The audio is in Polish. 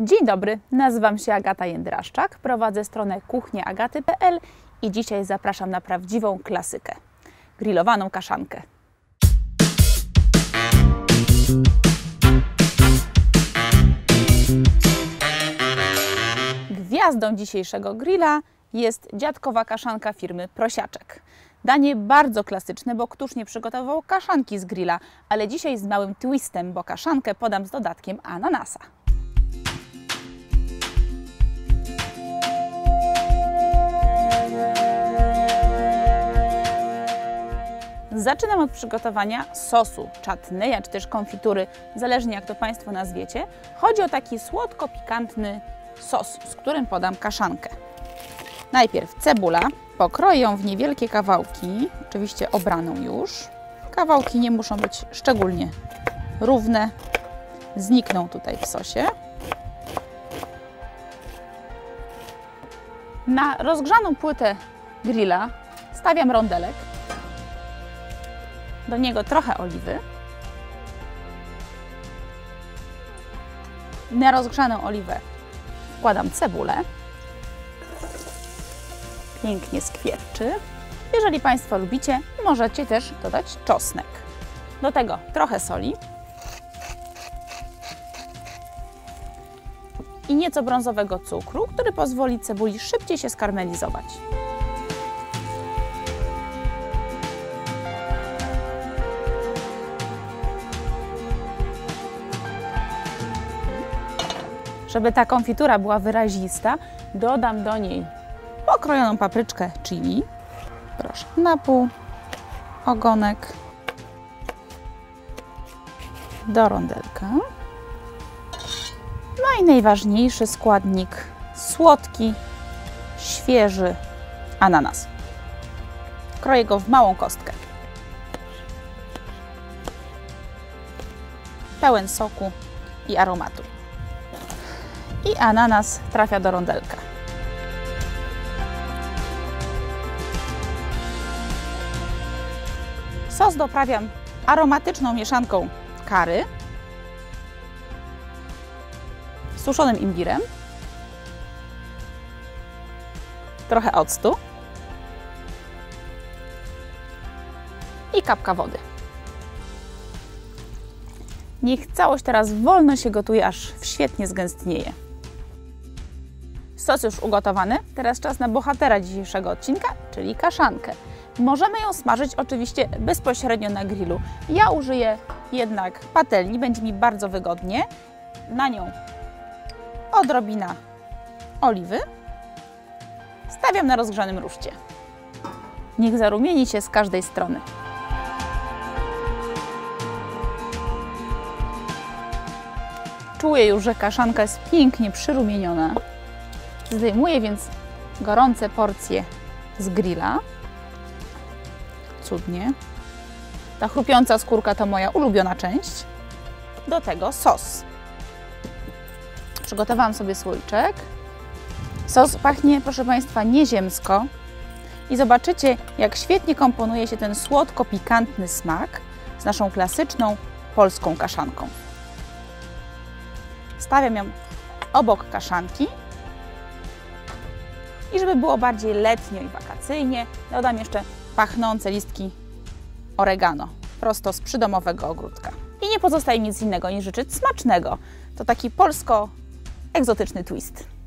Dzień dobry, nazywam się Agata Jędraszczak, prowadzę stronę kuchniaagaty.pl i dzisiaj zapraszam na prawdziwą klasykę grillowaną kaszankę. Gwiazdą dzisiejszego grilla jest dziadkowa kaszanka firmy Prosiaczek. Danie bardzo klasyczne, bo któż nie przygotował kaszanki z grilla, ale dzisiaj z małym twistem, bo kaszankę podam z dodatkiem ananasa. Zaczynam od przygotowania sosu, czatneja czy też konfitury, zależnie jak to Państwo nazwiecie. Chodzi o taki słodko-pikantny sos, z którym podam kaszankę. Najpierw cebula, pokroję ją w niewielkie kawałki, oczywiście obraną już. Kawałki nie muszą być szczególnie równe, znikną tutaj w sosie. Na rozgrzaną płytę grilla stawiam rondelek do niego trochę oliwy. Na rozgrzaną oliwę wkładam cebulę. Pięknie skwierczy. Jeżeli Państwo lubicie, możecie też dodać czosnek. Do tego trochę soli i nieco brązowego cukru, który pozwoli cebuli szybciej się skarmelizować. Żeby ta konfitura była wyrazista, dodam do niej pokrojoną papryczkę chili. Proszę, na pół, ogonek do rondelka. No i najważniejszy składnik, słodki, świeży ananas. Kroję go w małą kostkę. Pełen soku i aromatu i ananas trafia do rondelka. Sos doprawiam aromatyczną mieszanką kary, suszonym imbirem, trochę octu i kapka wody. Niech całość teraz wolno się gotuje, aż świetnie zgęstnieje. Sos już ugotowany, teraz czas na bohatera dzisiejszego odcinka, czyli kaszankę. Możemy ją smażyć oczywiście bezpośrednio na grillu. Ja użyję jednak patelni, będzie mi bardzo wygodnie. Na nią odrobina oliwy. Stawiam na rozgrzanym ruszcie. Niech zarumieni się z każdej strony. Czuję już, że kaszanka jest pięknie przyrumieniona. Zdejmuję więc gorące porcje z grilla. Cudnie. Ta chrupiąca skórka to moja ulubiona część. Do tego sos. Przygotowałam sobie słoiczek. Sos pachnie, proszę Państwa, nieziemsko. I zobaczycie, jak świetnie komponuje się ten słodko-pikantny smak z naszą klasyczną polską kaszanką. Stawiam ją obok kaszanki i żeby było bardziej letnio i wakacyjnie, dodam jeszcze pachnące listki oregano, prosto z przydomowego ogródka. I nie pozostaje nic innego niż życzyć smacznego. To taki polsko-egzotyczny twist.